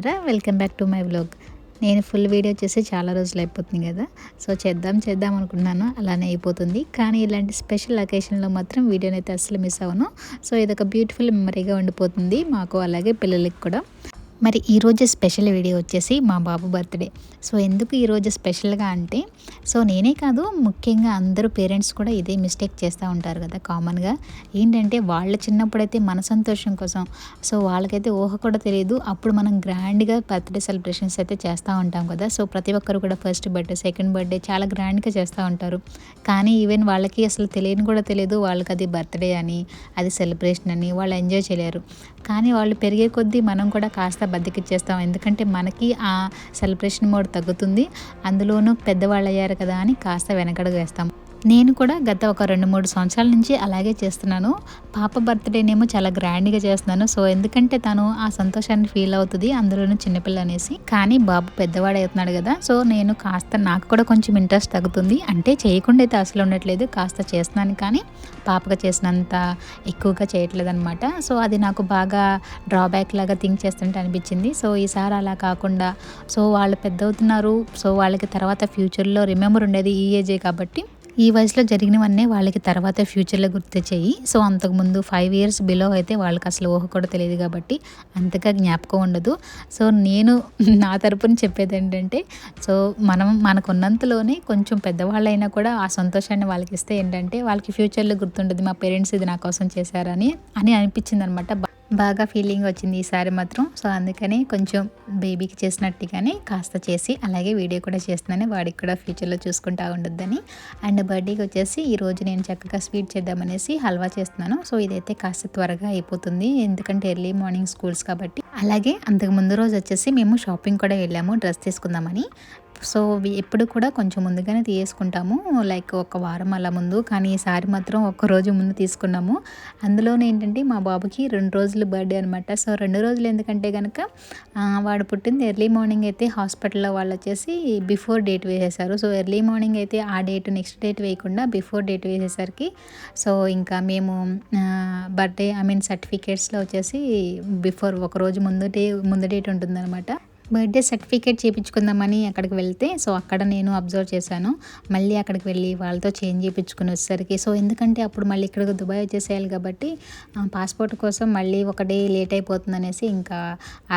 బాగున్నారా? Welcome back to my vlog. నేను full video చేసి చాలా రోజులు అయిపోతుంది కదా. సో చేద్దాం చేద్దాం అనుకున్నాను. అలానే అయిపోతుంది. కానీ ఇలాంటి స్పెషల్ అకేషన్లో మాత్రం వీడియోని అయితే అస్సలు మిస్ అవ్వను. సో ఇదొక బ్యూటిఫుల్ మెమరీగా ఉండిపోతుంది మాకు అలాగే పిల్లలకి కూడా. మరి ఈరోజు స్పెషల్ వీడియో వచ్చేసి మా బాబు బర్త్డే. సో ఎందుకు ఈరోజు స్పెషల్గా అంటే సో నేనే కాదు ముఖ్యంగా అందరూ పేరెంట్స్ కూడా ఇదే మిస్టేక్ చేస్తూ ఉంటారు కదా కామన్గా. ఏంటంటే వాళ్ళ చిన్నప్పుడైతే మన సంతోషం కోసం సో వాళ్ళకైతే ఊహ కూడా తెలియదు. అప్పుడు మనం గ్రాండ్గా బర్త్డే సెలబ్రేషన్స్ అయితే చేస్తూ ఉంటాం కదా. సో ప్రతి ఒక్కరు కూడా ఫస్ట్ బర్త్డే సెకండ్ బర్త్డే చాలా గ్రాండ్గా చేస్తూ ఉంటారు. కానీ ఈవెన్ వాళ్ళకి అసలు తెలియని కూడా తెలియదు వాళ్ళకి అది బర్త్డే అని అది సెలబ్రేషన్ అని వాళ్ళు ఎంజాయ్ చేయలేరు. కానీ వాళ్ళు పెరిగే కొద్దీ మనం కూడా కాస్త బద్దకిచ్చేస్తాం. ఎందుకంటే మనకి ఆ సెలబ్రేషన్ మోడ్ తగ్గుతుంది. అందులోనూ పెద్దవాళ్ళు అయ్యారు కదా అని కాస్త వెనకడుగు వేస్తాం. నేను కూడా గత ఒక రెండు మూడు సంవత్సరాల నుంచి అలాగే చేస్తున్నాను. పాప బర్త్డేనేమో చాలా గ్రాండ్గా చేస్తున్నాను. సో ఎందుకంటే తను ఆ సంతోషాన్ని ఫీల్ అవుతుంది అందులోనూ చిన్నపిల్ల అనేసి కానీ బాబు పెద్దవాడు అవుతున్నాడు కదా సో నేను కాస్త నాకు కూడా కొంచెం ఇంట్రెస్ట్ తగ్గుతుంది. అంటే చేయకుండా అయితే అసలు ఉండట్లేదు కాస్త చేస్తున్నాను కానీ పాపగా చేసినంత ఎక్కువగా చేయట్లేదు అనమాట సో అది నాకు బాగా డ్రాబ్యాక్ లాగా థింక్ చేస్తుంటే అనిపించింది. సో ఈసారి అలా కాకుండా సో వాళ్ళు పెద్ద అవుతున్నారు సో వాళ్ళకి తర్వాత ఫ్యూచర్లో రిమెంబర్ ఉండేది ఈ ఏజే కాబట్టి ఈ వయసులో జరిగినవన్నీ వాళ్ళకి తర్వాత ఫ్యూచర్లో గుర్తు చేయి. సో అంతకుముందు ఫైవ్ ఇయర్స్ బిలో అయితే వాళ్ళకి అసలు ఊహ కూడా తెలియదు కాబట్టి అంతగా జ్ఞాపకం ఉండదు. సో నేను నా తరపున చెప్పేది ఏంటంటే సో మనం మనకున్నంతలోనే కొంచెం పెద్దవాళ్ళైనా కూడా ఆ సంతోషాన్ని వాళ్ళకి ఇస్తే ఏంటంటే వాళ్ళకి ఫ్యూచర్లో గుర్తుంటుంది మా పేరెంట్స్ ఇది నా కోసం చేశారని అని అనిపించింది అనమాట బాగా ఫీలింగ్ వచ్చింది ఈసారి మాత్రం. సో అందుకని కొంచెం బేబీకి చేసినట్టుగానే కాస్త చేసి అలాగే వీడియో కూడా చేస్తున్నాను. వాడికి కూడా ఫ్యూచర్లో చూసుకుంటా ఉండొద్దని. అండ్ బర్త్డేకి వచ్చేసి ఈరోజు నేను చక్కగా స్వీట్ చేద్దామనేసి హల్వా చేస్తున్నాను. సో ఇదైతే కాస్త త్వరగా అయిపోతుంది. ఎందుకంటే ఎర్లీ మార్నింగ్ స్కూల్స్ కాబట్టి. అలాగే అంతకు ముందు రోజు వచ్చేసి మేము షాపింగ్ కూడా వెళ్ళాము. డ్రెస్ తీసుకుందామని. సో ఎప్పుడు కూడా కొంచెం ముందుగానే తీసుకుంటాము లైక్ ఒక వారం అలా ముందు. కానీ ఈసారి మాత్రం ఒక రోజు ముందు తీసుకున్నాము. అందులోనే ఏంటంటే మా బాబుకి రెండు రోజులు బర్త్డే అనమాట సో రెండు రోజులు ఎందుకంటే కనుక వాడు పుట్టింది ఎర్లీ మార్నింగ్ అయితే హాస్పిటల్లో వాళ్ళు వచ్చేసి బిఫోర్ డేట్ వేసేసారు. సో ఎర్లీ మార్నింగ్ అయితే ఆ డేట్ నెక్స్ట్ డేట్ వేయకుండా బిఫోర్ డేట్ వేసేసరికి సో ఇంకా మేము బర్త్డే ఐ మీన్ సర్టిఫికేట్స్లో వచ్చేసి బిఫోర్ ఒక రోజు ముందు డే ముందు డేట్ ఉంటుందన్నమాట. బర్త్డే సర్టిఫికేట్ చేయించుకుందామని అక్కడికి వెళ్తే సో అక్కడ నేను అబ్జర్వ్ చేశాను. మళ్ళీ అక్కడికి వెళ్ళి వాళ్ళతో చేంజ్ చేయించుకుని వచ్చేసరికి సో ఎందుకంటే అప్పుడు మళ్ళీ ఇక్కడికి దుబాయ్ వచ్చేసేయాలి కాబట్టి పాస్పోర్ట్ కోసం మళ్ళీ ఒక డే లేట్ అయిపోతుంది అనేసి ఇంకా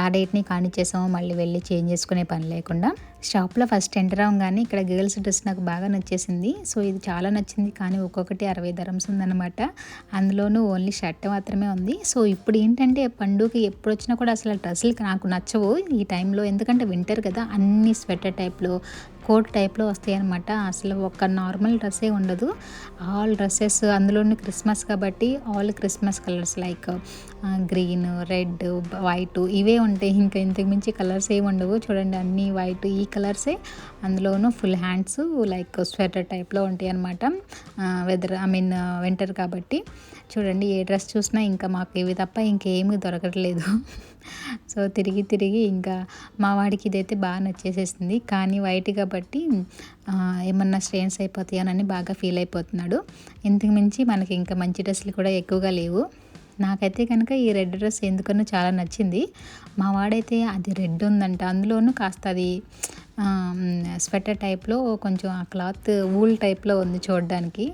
ఆ డేట్ని కానిచ్చేసాము మళ్ళీ వెళ్ళి చేంజ్ చేసుకునే పని లేకుండా. షాప్లో ఫస్ట్ ఎంటర్ అవ్వగానే ఇక్కడ గర్ల్స్ డ్రెస్ నాకు బాగా నచ్చేసింది. సో ఇది చాలా నచ్చింది కానీ ఒక్కొక్కటి అరవై ధరమ్స్ ఉందన్నమాట. అందులోనూ ఓన్లీ షర్ట్ మాత్రమే ఉంది. సో ఇప్పుడు ఏంటంటే పండుగకి ఎప్పుడు వచ్చినా కూడా అసలు డ్రెస్సులు నాకు నచ్చవు. ఈ టైంలో ఎందుకంటే వింటర్ కదా అన్ని స్వెటర్ టైప్లో కోట్ టైప్లో వస్తాయి అనమాట అసలు ఒక నార్మల్ డ్రెస్సే ఉండదు. ఆల్ డ్రెస్సెస్ అందులోనూ క్రిస్మస్ కాబట్టి all Christmas colours like green red white ఇవే ఉంటాయి. ఇంకా ఇంతకుమించి కలర్స్ ఏమి ఉండవు. చూడండి అన్నీ వైట్ ఈ కలర్సే. అందులోనూ ఫుల్ హ్యాండ్స్ లైక్ స్వెటర్ టైప్లో ఉంటాయి అనమాట వెదర్ ఐ మీన్ వింటర్ కాబట్టి. చూడండి ఏ డ్రెస్ చూసినా ఇంకా మాకు ఇవి తప్ప ఇంకేమీ దొరకట్లేదు. సో తిరిగి తిరిగి ఇంకా మా వాడికి ఇదైతే బాగా నచ్చేసేసింది. కానీ వైట్ కాబట్టి ఏమన్నా స్ట్రెయిన్స్ అయిపోతాయనని బాగా ఫీల్ అయిపోతున్నాడు. ఇంతకు మించి మనకి ఇంకా మంచి డ్రెస్సులు కూడా ఎక్కువగా లేవు. నాకైతే కనుక ఈ రెడ్ డ్రెస్ ఎందుకనో చాలా నచ్చింది. మా వాడైతే అది రెడ్ ఉందంట. అందులోనూ కాస్త అది స్వెటర్ టైప్లో కొంచెం ఆ క్లాత్ వూల్ టైప్లో ఉంది చూడడానికి.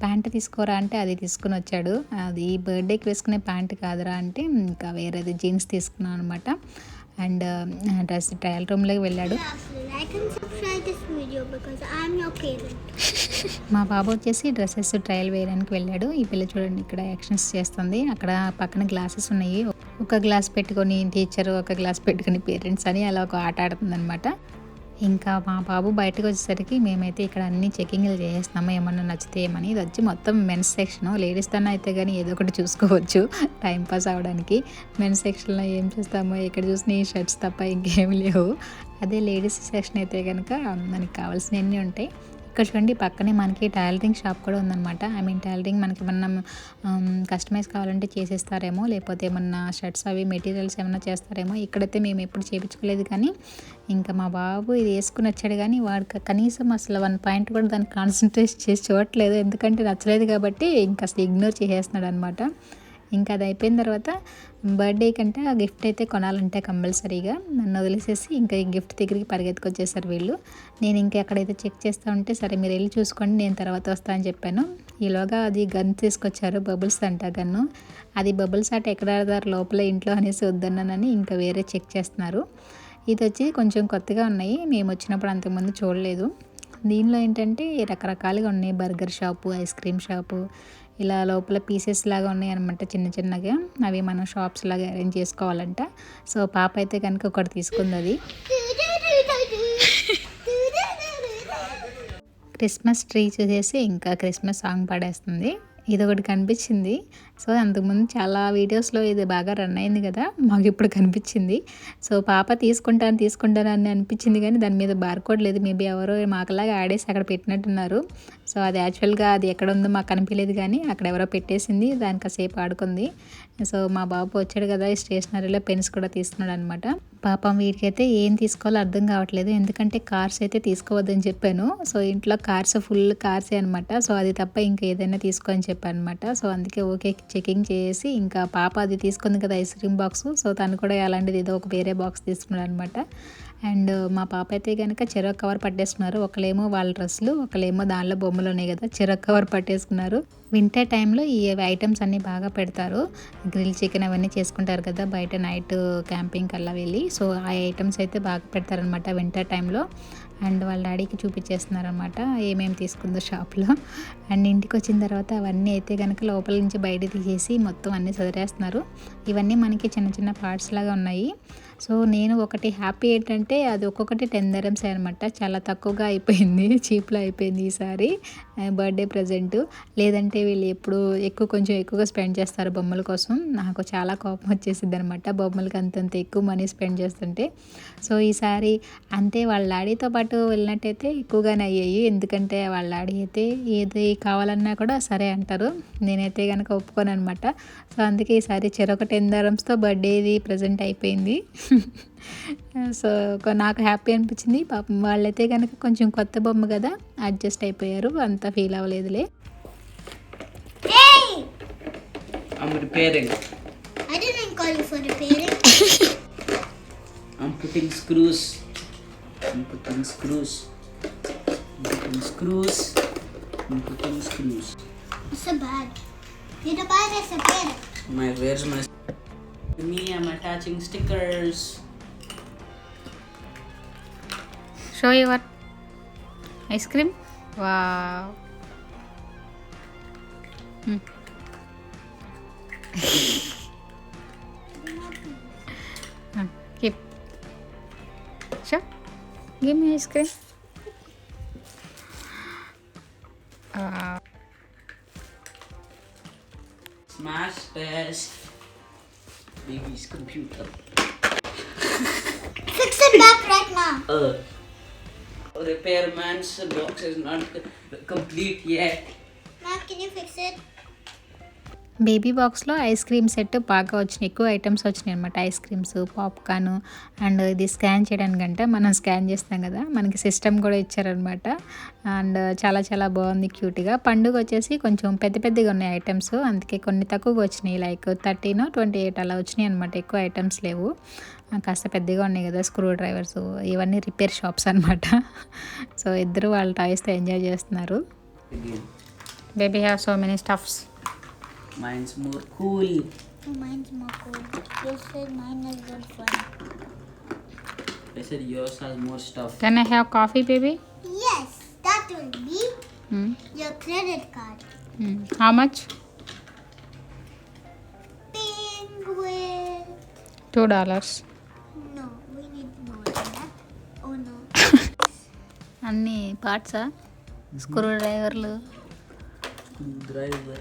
ప్యాంట్ తీసుకోరా అంటే అది తీసుకుని వచ్చాడు. అది బర్త్డేకి వేసుకునే ప్యాంట్ కాదురా అంటే ఇంకా వేరేది జీన్స్ తీసుకున్నాను అనమాట అండ్ డ్రెస్ ట్రయల్ రూమ్లోకి వెళ్ళాడు. మా బాబు వచ్చేసి డ్రెస్సెస్ ట్రయల్ వేయడానికి వెళ్ళాడు. ఈ పిల్ల చూడండి ఇక్కడ యాక్షన్స్ చేస్తుంది. అక్కడ పక్కన గ్లాసెస్ ఉన్నాయి. ఒక గ్లాస్ పెట్టుకొని టీచర్ ఒక గ్లాస్ పెట్టుకొని పేరెంట్స్ అని అలా ఒక ఆట ఆడుతుంది అనమాట ఇంకా మా బాబు బయటకు వచ్చేసరికి మేమైతే ఇక్కడ అన్ని చెకింగ్లు చేసేస్తున్నాము. ఏమన్నా నచ్చితే ఏమని. ఇది వచ్చి మొత్తం మెన్స్ సెక్షన్. లేడీస్ తన అయితే కానీ ఏదో ఒకటి చూసుకోవచ్చు టైంపాస్ అవడానికి. మెన్స్ సెక్షన్లో ఏం చూస్తామో ఇక్కడ చూసిన ఈ షర్ట్స్ తప్ప ఇంకేం లేవు. అదే లేడీస్ సెక్షన్ అయితే కనుక మనకి కావాల్సినవన్నీ ఉంటాయి. ఇక్కడ చూడండి పక్కనే మనకి టైలరింగ్ షాప్ కూడా ఉందన్నమాట. ఐ మీన్ టైలరింగ్ మనకి ఏమన్నా కస్టమైజ్ కావాలంటే చేసేస్తారేమో లేకపోతే ఏమన్నా షర్ట్స్ అవి మెటీరియల్స్ ఏమన్నా చేస్తారేమో ఇక్కడైతే మేము ఎప్పుడు చేయించుకోలేదు కానీ ఇంకా మా బాబు ఇది వేసుకుని వచ్చాడు కానీ వాడికి కనీసం అసలు వన్ పాయింట్ కూడా దాన్ని కాన్సన్ట్రేట్ చేసి చూడట్లేదు. ఎందుకంటే నచ్చలేదు కాబట్టి ఇంకా అసలు ఇగ్నోర్ చేసేస్తున్నాడు అనమాట ఇంకా అది అయిపోయిన తర్వాత బర్త్డే కంటే ఆ గిఫ్ట్ అయితే కొనాలంటే కంపల్సరీగా నన్ను వదిలేసేసి ఇంకా ఈ గిఫ్ట్ దగ్గరికి పరిగెత్తుకొచ్చేసారు వీళ్ళు. నేను ఇంకా ఎక్కడైతే చెక్ చేస్తూ ఉంటే సరే మీరు వెళ్ళి చూసుకోండి నేను తర్వాత వస్తా అని చెప్పాను. ఈలోగా అది గన్ తీసుకొచ్చారు బబుల్స్ అంట గన్ను. అది బబుల్స్ అట ఎక్కడ లోపల ఇంట్లో అనేసి వద్దన్నానని ఇంకా వేరే చెక్ చేస్తున్నారు. ఇది వచ్చి కొంచెం కొత్తగా ఉన్నాయి మేము వచ్చినప్పుడు అంతకుముందు చూడలేదు. దీనిలో ఏంటంటే రకరకాలుగా ఉన్నాయి burger shop ice cream shop ఇలా లోపల పీసెస్ లాగా ఉన్నాయి అనమాట చిన్న చిన్నగా. అవి మనం షాప్స్ లాగా అరేంజ్ చేసుకోవాలంట. సో పాప అయితే కనుక ఒకటి తీసుకుంది అది. క్రిస్మస్ ట్రీ చూసేసి ఇంకా క్రిస్మస్ సాంగ్ పాడేస్తుంది. ఇది ఒకటి కనిపించింది. సో అంతకుముందు చాలా వీడియోస్లో ఇది బాగా రన్ అయింది కదా మాకు ఇప్పుడు కనిపించింది. సో పాప తీసుకుంటాను తీసుకుంటాను అని అనిపించింది కానీ దాని మీద బార్కోడ్ లేదు. మేబీ ఎవరో మాకులాగా ఆడేసి అక్కడ పెట్టినట్టున్నారు. సో అది యాక్చువల్గా అది ఎక్కడ ఉందో మాకు కనిపించలేదు కానీ అక్కడ ఎవరో పెట్టేసింది దానికి కాసేపు ఆడుకుంది. సో మా బాబు వచ్చాడు కదా ఈ స్టేషనరీలో పెన్స్ కూడా తీసుకున్నాడు అనమాట పాపం వీడికైతే ఏం తీసుకోవాలో అర్థం కావట్లేదు. ఎందుకంటే కార్స్ అయితే తీసుకోవద్దని చెప్పాను. సో ఇంట్లో కార్స్ ఫుల్ కార్సే అనమాట. సో అది తప్ప ఇంకా ఏదైనా తీసుకో అని చెప్పాను అనమాట సో అందుకే ఓకే చెకింగ్ చేసి ఇంకా పాప అది తీసుకుంది కదా ఐస్ క్రీమ్ బాక్స్. సో తను కూడా అలాంటిది ఏదో ఒక వేరే బాక్స్ తీసుకున్నాడు అనమాట అండ్ మా పాప అయితే కనుక చెరో కవర్ పట్టేసుకున్నారు ఒకలేమో వాళ్ళ డ్రెస్సులు ఒకలేమో దానిలో బొమ్మలు ఉన్నాయి కదా చెరొక కవర్ పట్టేసుకున్నారు. వింటర్ టైంలో ఈ ఐటమ్స్ అన్నీ బాగా పెడతారు. గ్రిల్ చికెన్ అవన్నీ చేసుకుంటారు కదా బయట నైట్ క్యాంపింగ్ అలా వెళ్ళి. సో ఆ ఐటమ్స్ అయితే బాగా పెడతారనమాట వింటర్ టైంలో. అండ్ వాళ్ళ డాడీకి చూపించేస్తున్నారనమాట ఏమేమి తీసుకుందో షాప్లో. అండ్ ఇంటికి వచ్చిన తర్వాత అవన్నీ అయితే కనుక లోపల నుంచి బయట తీసేసి మొత్తం అన్నీ చదివేస్తున్నారు ఇవన్నీ మనకి చిన్న చిన్న పార్ట్స్ లాగా ఉన్నాయి. సో నేను ఒకటి హ్యాపీ ఏంటంటే అది ఒక్కొక్కటి టెన్ దరమ్స్ అనమాట చాలా తక్కువగా అయిపోయింది చీప్లో అయిపోయింది ఈసారి బర్త్డే ప్రజెంట్. లేదంటే వీళ్ళు ఎప్పుడు ఎక్కువ కొంచెం ఎక్కువగా స్పెండ్ చేస్తారు బొమ్మల కోసం. నాకు చాలా కోపం వచ్చేసింది అనమాట బొమ్మలకి అంతంత ఎక్కువ మనీ స్పెండ్ చేస్తుంటే. సో ఈసారి అంతే వాళ్ళ డాడీతో పాటు వెళ్ళినట్టయితే ఎక్కువగానే అయ్యాయి. ఎందుకంటే వాళ్ళ డాడీ అయితే ఏది కావాలన్నా కూడా సరే అంటారు. నేనైతే కనుక ఒప్పుకోను అనమాట సో అందుకే ఈసారి చెరొక టెన్ దరమ్స్తో బర్త్డేది ప్రజెంట్ అయిపోయింది. సో నాకు హ్యాపీ అనిపించింది. పాపం వాళ్ళైతే కనుక కొంచెం కొత్త బొమ్మ కదా అడ్జస్ట్ అయిపోయారు. అంతా feel అవ్వలేదులే. My Me, I'm attaching stickers. Show you what? ice cream. Wow. Hmm. hmm keep. Sure. Give me ice cream. Uh. Smash this. Baby's computer. Fix it back right now. Uh, repairman's box is not complete yet. Now, can you fix it? Baby బాక్స్లో ice cream set బాగా వచ్చినాయి. ఎక్కువ items వచ్చినాయి అనమాట ice creams popcorn and ఇది scan చేయడానికంటే మనం scan చేస్తాం కదా మనకి సిస్టమ్ కూడా ఇచ్చారనమాట అండ్ చాలా చాలా బాగుంది క్యూట్గా. పండుగ వచ్చేసి కొంచెం పెద్ద పెద్దగా ఉన్నాయి ఐటమ్స్. అందుకే కొన్ని తక్కువగా వచ్చినాయి. లైక్ థర్టీన్ ట్వంటీ ఎయిట్ అలా వచ్చినాయి అనమాట ఎక్కువ ఐటమ్స్ లేవు. కాస్త పెద్దగా ఉన్నాయి కదా స్క్రూ డ్రైవర్స్ ఇవన్నీ రిపేర్ షాప్స్ అనమాట సో ఇద్దరు వాళ్ళ టాయ్స్తో ఎంజాయ్ చేస్తున్నారు. Baby have so many stuffs. Mine's more cool. Oh, mine's more cool. You said mine is good fun. I said yours has more stuff. Can I have coffee baby Yes, that will be your credit card. How much Penguin. Two dollars No, we need more than that. Oh no. అన్ని పార్ట్సా స్క్రూ డ్రైవర్లు Driver.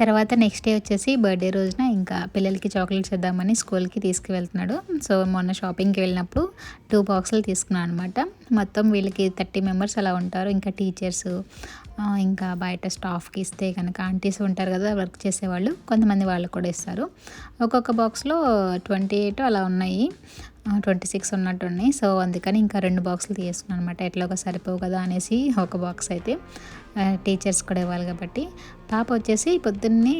తర్వాత next day వచ్చేసి birthday రోజున ఇంకా పిల్లలకి chocolates ఇద్దామని స్కూల్కి తీసుకువెళ్తున్నాడు. సో మొన్న షాపింగ్కి వెళ్ళినప్పుడు టూ బాక్సులు తీసుకున్నాను అనమాట మొత్తం వీళ్ళకి థర్టీ మెంబర్స్ అలా ఉంటారు. ఇంకా టీచర్స్ ఇంకా బయట స్టాఫ్కి ఇస్తే కనుక ఆంటీస్ ఉంటారు కదా వర్క్ చేసేవాళ్ళు. కొంతమంది వాళ్ళు కూడా ఇస్తారు. ఒక్కొక్క బాక్స్లో ట్వంటీ ఎయిట్ అలా ఉన్నాయి. ట్వంటీ సిక్స్ ఉన్నట్టు ఉన్నాయి సో అందుకని ఇంకా రెండు బాక్సులు తీసుకున్నాను అనమాట ఎట్లాగో సరిపోవు కదా అనేసి ఒక బాక్స్ అయితే. టీచర్స్ కూడా ఇవ్వాలి కాబట్టి. పాప వచ్చేసి పొద్దున్నే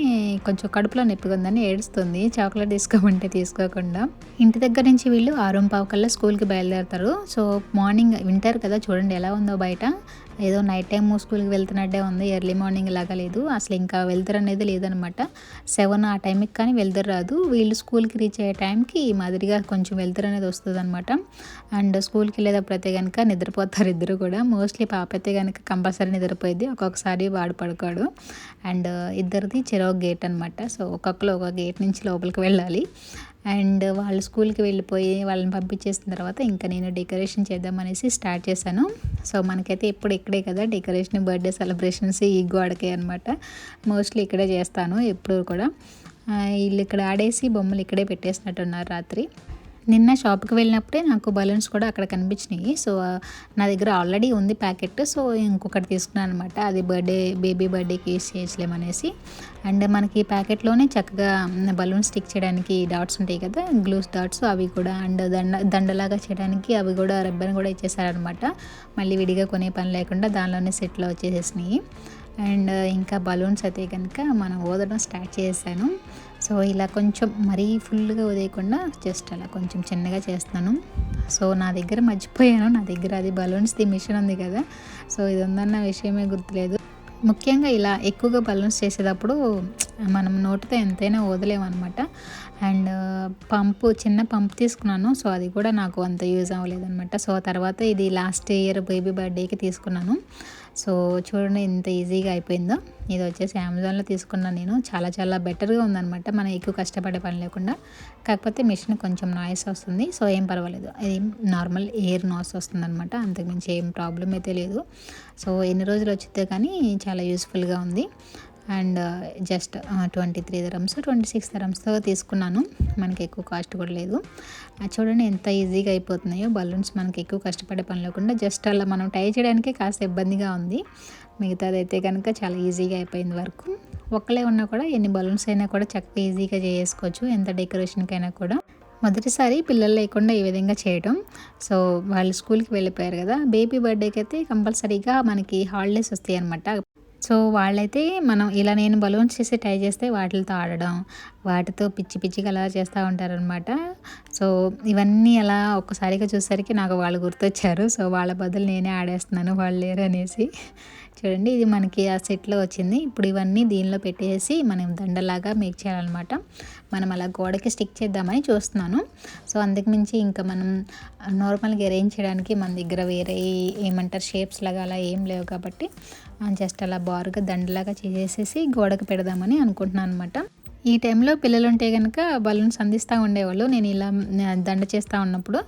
కొంచెం కడుపులో నొప్పిగా ఉందని ఏడుస్తుంది. చాక్లెట్ తీసుకోమంటే తీసుకోకుండా. ఇంటి దగ్గర నుంచి వీళ్ళు ఆరు పావు కల్లా స్కూల్కి బయలుదేరుతారు. సో మార్నింగ్ వింటారు కదా చూడండి ఎలా ఉందో బయట. ఏదో నైట్ టైం స్కూల్కి వెళ్తున్నట్టే ఉంది. ఎర్లీ మార్నింగ్ లాగా లేదు. అసలు ఇంకా వెళ్తారు అనేది లేదనమాట. సెవెన్ ఆ టైంకి కానీ వెళ్తారు రాదు. వీళ్ళు స్కూల్కి రీచ్ అయ్యే టైంకి ఈ మాదిరిగా కొంచెం వెళ్తారు అనేది వస్తుంది అనమాట అండ్ స్కూల్కి వెళ్ళేటప్పుడు అయితే కనుక నిద్రపోతారు ఇద్దరు కూడా. మోస్ట్లీ పాప అయితే కనుక కంపల్సరీ నిద్రపోయింది ఒక్కొక్కసారి వాడు పడుకోడు. అండ్ ఇద్దరిది చెరో గేట్ అనమాట. సో ఒక్కొక్కరు ఒక గేట్ నుంచి లోపలికి వెళ్ళాలి. అండ్ వాళ్ళు స్కూల్కి వెళ్ళిపోయి వాళ్ళని పంపించేసిన తర్వాత ఇంకా నేను డెకరేషన్ చేద్దామనేసి స్టార్ట్ చేశాను. సో మనకైతే ఎప్పుడు ఇక్కడే కదా డెకరేషన్ బర్త్డే సెలబ్రేషన్స్ ఈ గోడకే అనమాట మోస్ట్లీ ఇక్కడే చేస్తాను ఎప్పుడు కూడా. వీళ్ళు ఇక్కడ ఆడేసి బొమ్మలు ఇక్కడే పెట్టేసినట్టున్నారు రాత్రి. నిన్న షాప్కి వెళ్ళినప్పుడే నాకు బలూన్స్ కూడా అక్కడ కనిపించినాయి. సో నా దగ్గర ఆల్రెడీ ఉంది ప్యాకెట్. సో ఇంకొకటి తీసుకున్నాను అనమాట అది బర్త్డే బేబీ బర్త్డేకి యూస్ చేయలేమనేసి అండ్ మనకి ప్యాకెట్లోనే చక్కగా బలూన్ స్టిక్ చేయడానికి డాట్స్ ఉంటాయి కదా గ్లూస్ డాట్స్ అవి కూడా. అండ్ దండ దండలాగా చేయడానికి అవి కూడా రబ్బర్ కూడా ఇచ్చేసారనమాట మళ్ళీ విడిగా కొనే పని లేకుండా దానిలోనే సెట్లో వచ్చేసేసినాయి. అండ్ ఇంకా బలూన్స్ అయితే కనుక మనం ఊదడం స్టార్ట్ చేశాను. సో ఇలా కొంచెం మరీ ఫుల్గా వదిలేయకుండా జస్ట్ అలా కొంచెం చిన్నగా చేస్తాను సో నా దగ్గర మర్చిపోయాను. నా దగ్గర అది బలూన్స్ది మిషన్ ఉంది కదా. సో ఇది ఉందన్న విషయమే గుర్తులేదు. ముఖ్యంగా ఇలా ఎక్కువగా బలూన్స్ చేసేటప్పుడు మనం నోటితో ఎంతైనా వదలేమన్నమాట అండ్ uh, పంపు చిన్న పంపు తీసుకున్నాను సో అది కూడా నాకు అంత యూజ్ అవ్వలేదన్నమాట. సో తర్వాత ఇది లాస్ట్ ఇయర్ బేబీ బర్త్డేకి తీసుకున్నాను. సో చూడండి ఎంత ఈజీగా అయిపోయిందో? ఇది వచ్చేసి అమెజాన్లో తీసుకున్నాను నేను. చాలా చాలా బెటర్గా ఉందనమాట మనం ఎక్కువ కష్టపడే పని లేకుండా. కాకపోతే మిషన్ కొంచెం నాయిస్ వస్తుంది. సో ఏం పర్వాలేదు. అది నార్మల్ ఎయిర్ నాయిస్ వస్తుంది అనమాట అంతకుమించి ఏం ప్రాబ్లం అయితే లేదు. సో ఎన్ని రోజులు వచ్చితే కానీ చాలా యూస్ఫుల్గా ఉంది. And just twenty three dirhams twenty six ధరమ్స్తో తీసుకున్నాను. మనకి ఎక్కువ కాస్ట్ కూడా లేదు. చూడండి ఎంత ఈజీగా అయిపోతున్నాయో. బలూన్స్ మనకి ఎక్కువ కష్టపడే పని లేకుండా జస్ట్ అలా మనం టై చేయడానికే కాస్త ఇబ్బందిగా ఉంది. మిగతాది అయితే కనుక చాలా ఈజీగా అయిపోయింది వరకు. ఒక్కలే ఉన్నా కూడా ఎన్ని బలూన్స్ అయినా కూడా చక్కగా ఈజీగా చేసుకోవచ్చు ఎంత డెకరేషన్కైనా కూడా. మొదటిసారి పిల్లలు లేకుండా ఈ విధంగా చేయడం సో వాళ్ళు స్కూల్కి వెళ్ళిపోయారు కదా. బేబీ బర్త్డేకి అయితే కంపల్సరీగా మనకి హాలిడేస్ వస్తాయి అనమాట సో వాళ్ళైతే మనం ఇలా నేను బలూన్స్ చేసి ట్రై చేస్తే వాటితో ఆడడం వాటితో పిచ్చి పిచ్చిగా అలా చేస్తూ ఉంటారనమాట సో ఇవన్నీ అలా ఒక్కసారిగా చూసేసరికి నాకు వాళ్ళు గుర్తొచ్చారు. సో వాళ్ళ బదులు నేనే ఆడేస్తున్నాను వాళ్ళు లేరు అనేసి. చూడండి ఇది మనకి ఆ సెట్లో వచ్చింది. ఇప్పుడు ఇవన్నీ దీనిలో పెట్టేసి మనం దండలాగా మేక్ చేయాలన్నమాట. మనం అలా గోడకి స్టిక్ చేద్దామని చూస్తున్నాను. సో అందుకు మించి ఇంకా మనం నార్మల్గా అరేంజ్ చేయడానికి మన దగ్గర వేరే ఏమంటారు షేప్స్ లాగా అలా ఏం లేవు కాబట్టి జస్ట్ అలా బారుగా దండలాగా చేసేసి గోడకు పెడదామని అనుకుంటున్నాను అనమాట ఈ టైంలో పిల్లలు ఉంటే కనుక బలూన్స్ అందిస్తూ ఉండేవాళ్ళు. నేను ఇలా దండ చేస్తూ ఉన్నప్పుడు.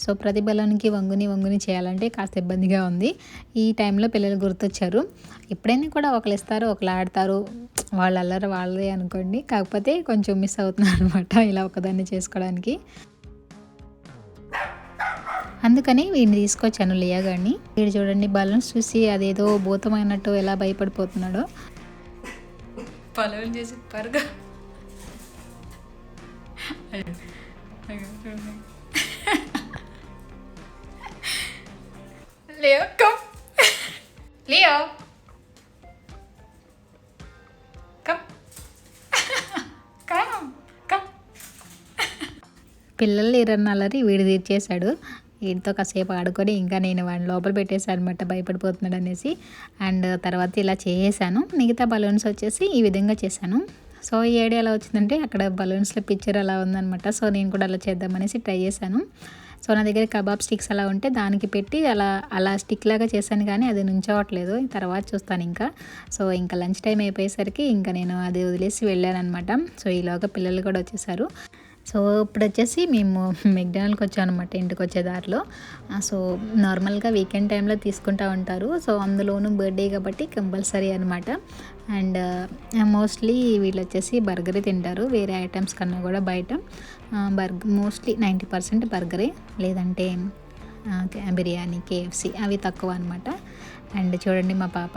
సో ప్రతి బలూన్కి వంగుని వంగుని చేయాలంటే కాస్త ఇబ్బందిగా ఉంది. ఈ టైంలో పిల్లలు గుర్తొచ్చారు. ఎప్పుడైనా కూడా ఒకరు ఇస్తారు ఒకరు ఆడతారు. వాళ్ళు అల్లరు వాళ్ళదే అనుకోండి. కాకపోతే కొంచెం మిస్ అవుతున్నారు అనమాట ఇలా ఒకదాన్ని చేసుకోవడానికి. అందుకని వీడిని తీసుకొచ్చాను లియా గారిని. వీడు చూడండి బలూన్స్ చూసి అదేదో భూతమైనట్టు ఎలా భయపడిపోతున్నాడో. పలవలు చేసి పరుగా. కమ్. Come come. పిల్లలు లేరన్న అల్లరి వీడు తీర్చేశాడు. వీటితో కాసేపు ఆడుకొని ఇంకా నేను వాడిని లోపల పెట్టేశాను అనమాట భయపడిపోతున్నాడు అనేసి. అండ్ తర్వాత ఇలా చేసాను మిగతా బలూన్స్ వచ్చేసి ఈ విధంగా చేశాను. సో ఈ ఐడియా ఎలా వచ్చిందంటే అక్కడ బలూన్స్లో పిక్చర్ అలా ఉందనమాట సో నేను కూడా అలా చేద్దామనేసి ట్రై చేశాను. సో నా దగ్గర కబాబ్ స్టిక్స్ అలా ఉంటే దానికి పెట్టి అలా అలా స్టిక్ లాగా చేశాను కానీ అది నుంచోవట్లేదు. తర్వాత చూస్తాను ఇంకా. సో ఇంకా లంచ్ టైం అయిపోయేసరికి ఇంకా నేను అది వదిలేసి వెళ్ళాను అనమాట సో ఈలోగా పిల్లలు కూడా వచ్చేసారు. సో ఇప్పుడు వచ్చేసి మేము మెక్డానల్కి వచ్చాం అనమాట ఇంటికి వచ్చే దారిలో సో నార్మల్గా వీకెండ్ టైంలో తీసుకుంటూ ఉంటారు. సో అందులోనూ బర్త్డే కాబట్టి కంపల్సరీ అనమాట అండ్ మోస్ట్లీ వీళ్ళు వచ్చేసి బర్గరే తింటారు. వేరే ఐటమ్స్ కన్నా కూడా బయట. బర్గర్ మోస్ట్లీ నైంటీ పర్సెంట్ బర్గరే లేదంటే బిర్యానీ కేఎఫ్సి అవి తక్కువ అనమాట అండ్ చూడండి మా పాప.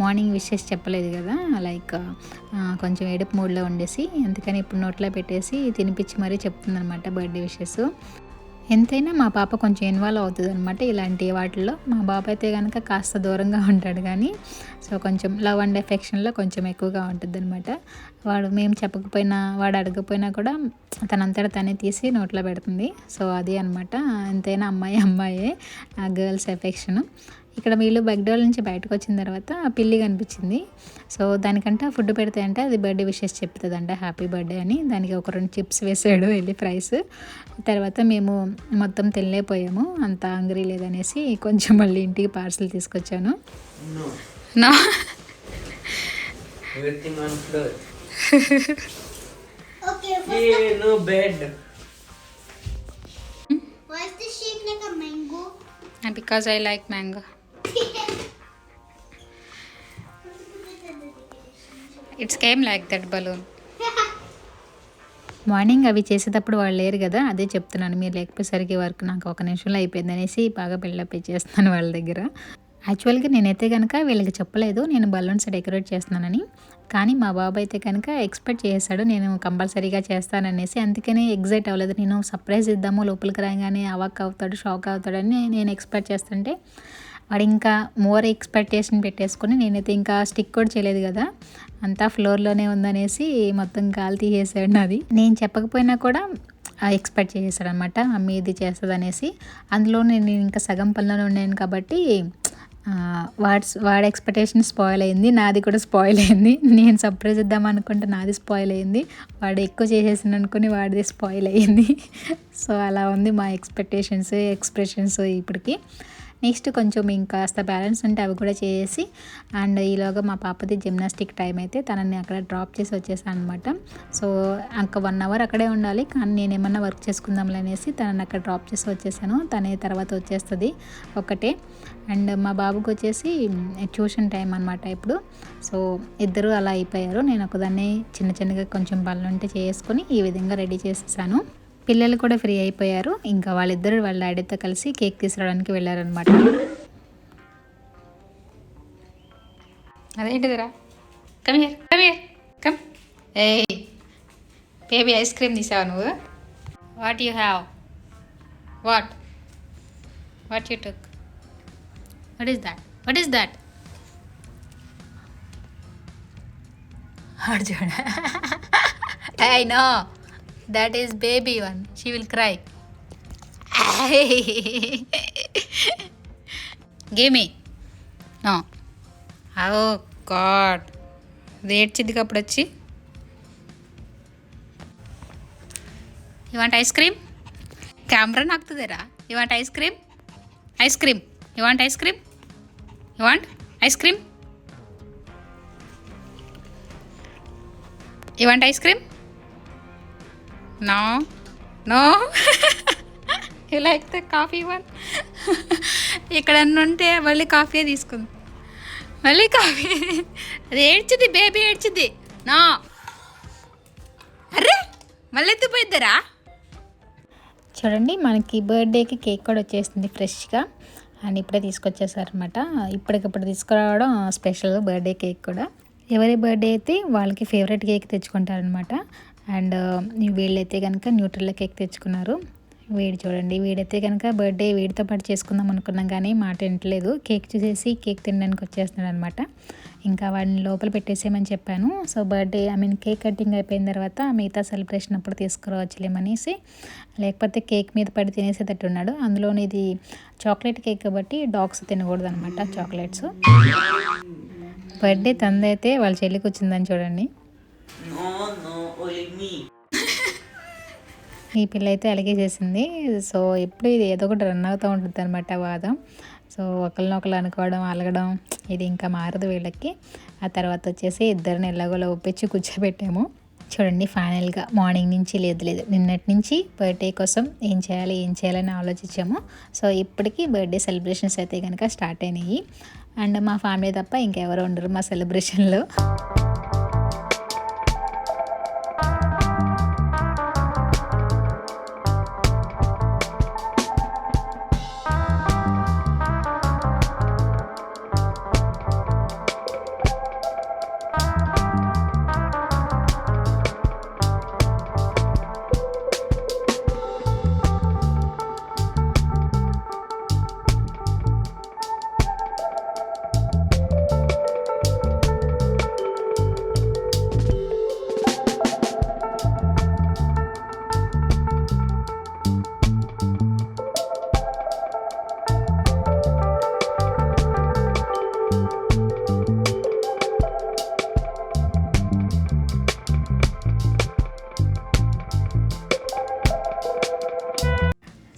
మార్నింగ్ విషెస్ చెప్పలేదు కదా లైక్ కొంచెం ఏడుపు మూడ్లో ఉండేసి అందుకని ఇప్పుడు నోట్లో పెట్టేసి తినిపించి మరీ చెప్తుందనమాట బర్త్డే విషెస్ ఎంతైనా మా పాప కొంచెం ఇన్వాల్వ్ అవుతుంది అనమాట ఇలాంటి వాటిల్లో. మా బాబు అయితే కనుక కాస్త దూరంగా ఉంటాడు కానీ సో కొంచెం లవ్ అండ్ ఎఫెక్షన్లో కొంచెం ఎక్కువగా ఉంటుంది అనమాట వాడు మేము చెప్పకపోయినా వాడు అడగకపోయినా కూడా తనంతట తనే తీసి నోట్లో పెడుతుంది. సో అది అనమాట ఎంతైనా అమ్మాయి అమ్మాయే ఆ గర్ల్స్ ఎఫెక్షన్ ఇక్కడ వీళ్ళు బెగ్డోల్ నుంచి బయటకు వచ్చిన తర్వాత పిల్లి కనిపించింది సో దానికంటే ఫుడ్ పెడితే అంటే అది బర్త్డే విషెస్ చెప్తుంది అంటే హ్యాపీ బర్త్డే అని దానికి ఒక రెండు చిప్స్ వేసాడు వెళ్ళి ఫ్రైస్ తర్వాత మేము మొత్తం తెల్లేపోయాము అంత హంగరీ లేదనేసి కొంచెం మళ్ళీ ఇంటికి పార్సల్ తీసుకొచ్చాను. నా Everything on floor. Okay, Yeah, no bed. why is the shape like a mango? Because I like mango it's came like that balloon morning అవి చేసేటప్పుడు వాళ్ళు లేరు కదా అదే చెప్తున్నాను. మీరు లేకపోయేసరికి వర్క్ నాకు ఒక నిమిషంలో అయిపోయింది అనేసి బాగా బిల్డప్ చేస్తున్నాను వాళ్ళ దగ్గర. యాక్చువల్గా నేనైతే కనుక వీళ్ళకి చెప్పలేదు నేను బలూన్స్ డెకరేట్ చేస్తున్నానని. కానీ మా బాబు అయితే కనుక ఎక్స్పెక్ట్ చేశాడు నేను కంపల్సరీగా చేస్తాననేసి. అందుకనే ఎగ్జైట్ అవ్వలేదు. నేను సర్ప్రైజ్ ఇద్దాము లోపలికి రాగానే అవాక్ అవుతాడు షాక్ అవుతాడని నేను ఎక్స్పెక్ట్ చేస్తుంటే వాడు ఇంకా మోర్ ఎక్స్పెక్టేషన్ పెట్టేసుకొని నేనైతే ఇంకా స్టిక్ కూడా చేయలేదు కదా. అంతా ఫ్లోర్లోనే ఉందనేసి మొత్తం గాలి తీసేసాడు నాది. నేను చెప్పకపోయినా కూడా ఎక్స్పెక్ట్ చేసేసాడు అనమాట మమ్మీ ఇది చేస్తుంది అనేసి అందులో నేను ఇంకా సగం పనిలోనే ఉన్నాను కాబట్టి వాడ్స్ వాడి ఎక్స్పెక్టేషన్ స్పాయిల్ అయింది నాది కూడా స్పాయిల్ అయింది. నేను సర్ప్రైజ్ ఇద్దాం అనుకుంటే నాది స్పాయిల్ అయింది. వాడు ఎక్కువ చేసేసింది అనుకుని వాడిది స్పాయిల్ అయింది. సో అలా ఉంది మా ఎక్స్పెక్టేషన్స్ ఎక్స్ప్రెషన్స్ ఇప్పటికి. నెక్స్ట్ కొంచెం ఇంకాస్త బ్యాలెన్స్ ఉంటే అవి కూడా చేసి అండ్ ఈలోగా మా పాపది జిమ్నాస్టిక్ టైం అయితే తనని అక్కడ డ్రాప్ చేసి వచ్చేసాను అనమాట సో ఇంకా వన్ అవర్ అక్కడే ఉండాలి. కానీ నేను ఏమన్నా వర్క్ చేసుకుందాంలే అనేసి తనని అక్కడ డ్రాప్ చేసి వచ్చేసాను. తనే తర్వాత వచ్చేస్తుంది ఒకటే. అండ్ మా బాబుకి వచ్చేసి ట్యూషన్ టైం అనమాట ఇప్పుడు. సో ఇద్దరు అలా అయిపోయారు. నేను ఒకదాన్ని చిన్న చిన్నగా కొంచెం పనులు ఉంటే చేసుకొని ఈ విధంగా రెడీ చేసేసాను. పిల్లలు కూడా ఫ్రీ అయిపోయారు. ఇంకా వాళ్ళిద్దరు వాళ్ళ డాడీతో కలిసి కేక్ తీసుకురావడానికి వెళ్ళారనమాట అదేంటిదిరా? Come here come here come a baby ice cream తీసావు నువ్వు? What you have what what you took what is that what is that చూడ I know that is baby one she will cry give me no oh god అది ఏడ్చిద్ది అప్పుడు వచ్చి. I want ice cream camera నాకుతుందిరా. I want ice cream ice cream I want ice cream I want ice cream I want ice cream No? No you like the coffee one ఇక్కడ ఉంటే మళ్ళీ coffee తీసుకుంది. మళ్ళీ coffee. అది ఏడ్చింది baby ఏడ్చింది నా అరే మళ్ళీ ఎత్తిపోయిద్దరా చూడండి మనకి బర్త్డేకి కేక్ కూడా వచ్చేసింది ఫ్రెష్గా. అండ్ ఇప్పుడే తీసుకొచ్చేసారనమాట ఇప్పటికప్పుడు తీసుకురావడం స్పెషల్ బర్త్డే కేక్ కూడా. ఎవరి బర్త్డే అయితే వాళ్ళకి ఫేవరెట్ కేక్ తెచ్చుకుంటారనమాట అండ్ వీళ్ళైతే కనుక న్యూట్రల్ కేక్ తెచ్చుకున్నారు. వీడు చూడండి వీడైతే కనుక బర్త్డే వీడితో పాటు చేసుకుందాం అనుకున్నాం కానీ మాట వింటలేదు కేక్ చూసేసి కేక్ తినడానికి వచ్చేస్తున్నాడు అనమాట ఇంకా వాడిని లోపల పెట్టేసేయమని చెప్పాను. So birthday I mean cake cutting అయిపోయిన తర్వాత మిగతా సెలబ్రేషన్ అప్పుడు తీసుకురావచ్చులేమనేసి లేకపోతే కేక్ మీద పడి తినేసేటట్టు ఉన్నాడు. అందులోని ఇది చాక్లెట్ కేక్ కాబట్టి డాగ్స్ తినకూడదు అనమాట చాక్లెట్స్. బర్త్డే తందైతే వాళ్ళ చెల్లికి వచ్చిందని చూడండి. Me. ఈ పిల్ల అయితే అలాగే చేసింది. సో ఎప్పుడు ఇది ఏదో ఒకటి రన్ అవుతూ ఉంటుంది అనమాట వాదం. సో ఒకరినొకరు అనుకోవడం అలగడం ఇది ఇంకా మారదు వీళ్ళకి. ఆ తర్వాత వచ్చేసి ఇద్దరిని ఎలాగోలా ఒప్పించి కూర్చోబెట్టాము. చూడండి ఫైనల్గా మార్నింగ్ నుంచి లేదు లేదు. నిన్నటి నుంచి బర్త్డే కోసం ఏం చేయాలి ఏం చేయాలని ఆలోచించాము. సో ఇప్పటికీ బర్త్డే సెలబ్రేషన్స్ అయితే కనుక స్టార్ట్ అయినాయి. అండ్ మా ఫ్యామిలీ తప్ప ఇంకెవరు ఉండరు మా సెలబ్రేషన్లో.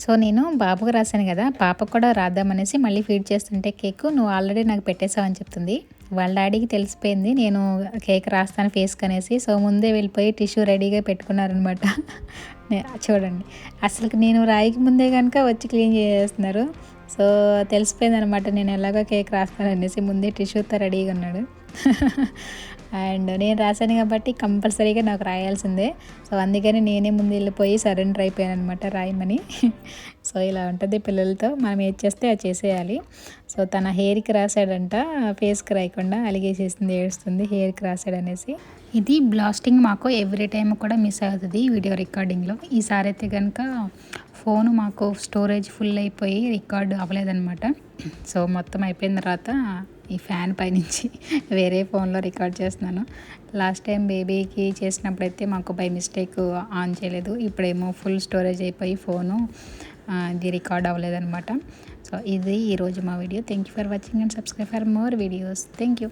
సో నేను బాబుకు రాశాను కదా పాపకు కూడా రాద్దామనేసి మళ్ళీ ఫీడ్ చేస్తుంటే కేక్ నువ్వు ఆల్రెడీ నాకు పెట్టేశావు అని చెప్తుంది. వాళ్ళ డాడీకి తెలిసిపోయింది నేను కేక్ రాస్తాను ఫేస్కి అనేసి. సో ముందే వెళ్ళిపోయి టిష్యూ రెడీగా పెట్టుకున్నారనమాట చూడండి. అసలు నేను రాయికి ముందే కనుక వచ్చి క్లీన్ చేసేస్తున్నారు. సో తెలిసిపోయింది అనమాట నేను ఎలాగో కేక్ రాస్తాను అనేసి. ముందే టిష్యూతో రెడీగా ఉన్నాడు. అండ్ నేను రాశాను కాబట్టి కంపల్సరీగా నాకు రాయాల్సిందే. సో అందుకని నేనే ముందు వెళ్ళిపోయి సరెండర్ అయిపోయాను అనమాట రాయమని. సో ఇలా ఉంటుంది పిల్లలతో. మనం ఏది చేస్తే అది చేసేయాలి. సో తన హెయిర్కి రాశాడంట ఫేస్కి రాయకుండా అలిగేసేసింది ఏడుస్తుంది హెయిర్కి రాశాడు అనేసి. ఇది బ్లాస్టింగ్ మాకు ఎవ్రీ టైం కూడా మిస్ అవుతుంది వీడియో రికార్డింగ్లో. ఈసారి అయితే కనుక ఫోన్ మాకు స్టోరేజ్ ఫుల్ అయిపోయి రికార్డ్ అవ్వలేదన్నమాట. సో మొత్తం అయిపోయిన తర్వాత ఈ ఫ్యాన్ పైనుంచి వేరే ఫోన్లో రికార్డ్ చేస్తున్నాను. లాస్ట్ టైం బేబీకి చేసినప్పుడైతే మాకు బై మిస్టేక్ ఆన్ చేయలేదు. ఇప్పుడేమో ఫుల్ స్టోరేజ్ అయిపోయి ఫోను ఇది రికార్డ్ అవ్వలేదనమాట సో ఇది ఈరోజు మా video. Thank you for watching and subscribe for more videos thank you